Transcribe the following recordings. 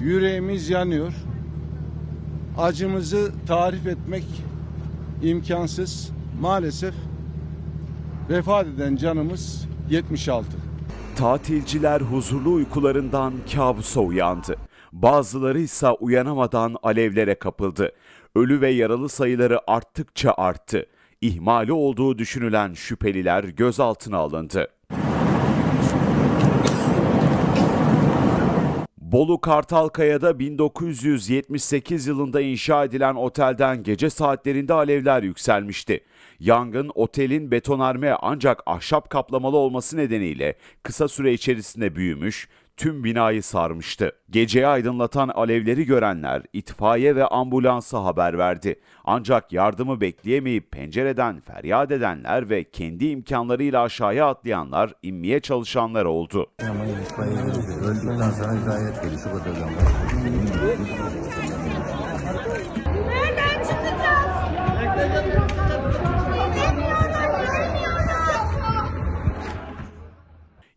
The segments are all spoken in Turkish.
Yüreğimiz yanıyor. Acımızı tarif etmek imkansız. Maalesef vefat eden canımız 76. Tatilciler huzurlu uykularından kabusa uyandı. Bazıları ise uyanamadan alevlere kapıldı. Ölü ve yaralı sayıları arttıkça arttı. İhmali olduğu düşünülen şüpheliler gözaltına alındı. Bolu Kartalkaya'da 1978 yılında inşa edilen otelden gece saatlerinde alevler yükselmişti. Yangın otelin betonarme ancak ahşap kaplamalı olması nedeniyle kısa süre içerisinde büyümüş, tüm binayı sarmıştı. Geceyi aydınlatan alevleri görenler itfaiye ve ambulansa haber verdi. Ancak yardımı bekleyemeyip pencereden feryat edenler ve kendi imkanlarıyla aşağıya atlayanlar inmeye çalışanlar oldu. Nereden çıkacağız?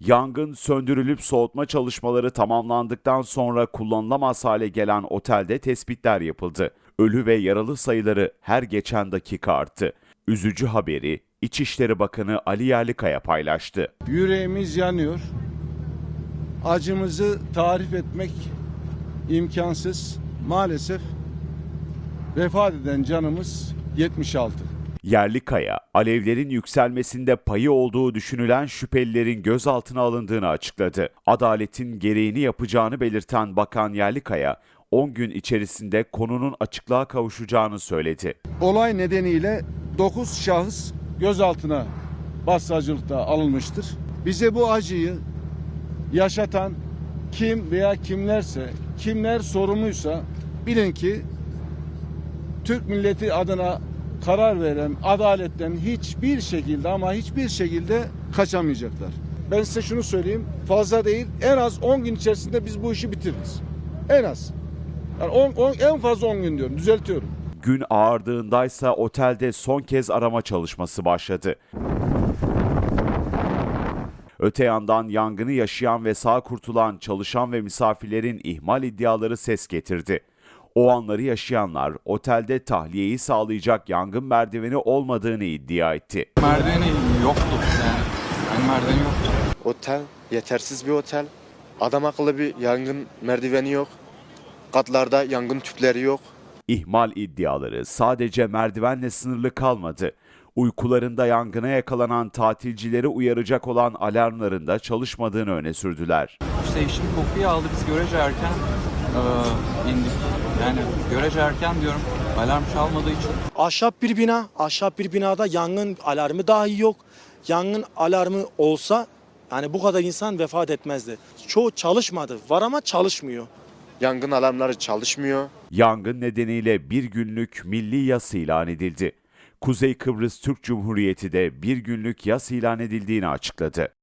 Yangın söndürülüp soğutma çalışmaları tamamlandıktan sonra kullanılamaz hale gelen otelde tespitler yapıldı. Ölü ve yaralı sayıları her geçen dakika arttı. Üzücü haberi İçişleri Bakanı Ali Yerlikaya paylaştı. Yüreğimiz yanıyor. Acımızı tarif etmek imkansız. Maalesef vefat eden canımız 76. Yerlikaya, alevlerin yükselmesinde payı olduğu düşünülen şüphelilerin gözaltına alındığını açıkladı. Adaletin gereğini yapacağını belirten Bakan Yerlikaya, 10 gün içerisinde konunun açıklığa kavuşacağını söyledi. Olay nedeniyle 9 şahıs gözaltına başsavcılıkta alınmıştır. Bize bu acıyı yaşatan kim veya kimlerse, kimler sorumluysa bilin ki Türk milleti adına karar veren adaletten hiçbir şekilde ama hiçbir şekilde kaçamayacaklar. Ben size şunu söyleyeyim. Fazla değil. En az 10 gün içerisinde biz bu işi bitiririz. En az. Yani 10, 10 en fazla 10 gün diyorum. Düzeltiyorum. Gün ağardığındaysa otelde son kez arama çalışması başladı. Öte yandan yangını yaşayan ve sağ kurtulan çalışan ve misafirlerin ihmal iddiaları ses getirdi. O anları yaşayanlar otelde tahliyeyi sağlayacak yangın merdiveni olmadığını iddia etti. Merdiveni yoktu yani. Yani merdiveni yoktu. Otel yetersiz bir otel. Adam akıllı bir yangın merdiveni yok. Katlarda yangın tüpleri yok. İhmal iddiaları sadece merdivenle sınırlı kalmadı. Uykularında yangına yakalanan tatilcileri uyaracak olan alarmların da çalışmadığını öne sürdüler. İşte işin kokuyu aldı biz görece erken eee, indik. Yani görece erken diyorum alarm çalmadığı için. Ahşap bir bina, ahşap bir binada yangın alarmı dahi yok. Yangın alarmı olsa yani bu kadar insan vefat etmezdi. Çoğu çalışmadı. Var ama çalışmıyor. Yangın alarmları çalışmıyor. Yangın nedeniyle bir günlük milli yas ilan edildi. Kuzey Kıbrıs Türk Cumhuriyeti de bir günlük yas ilan edildiğini açıkladı.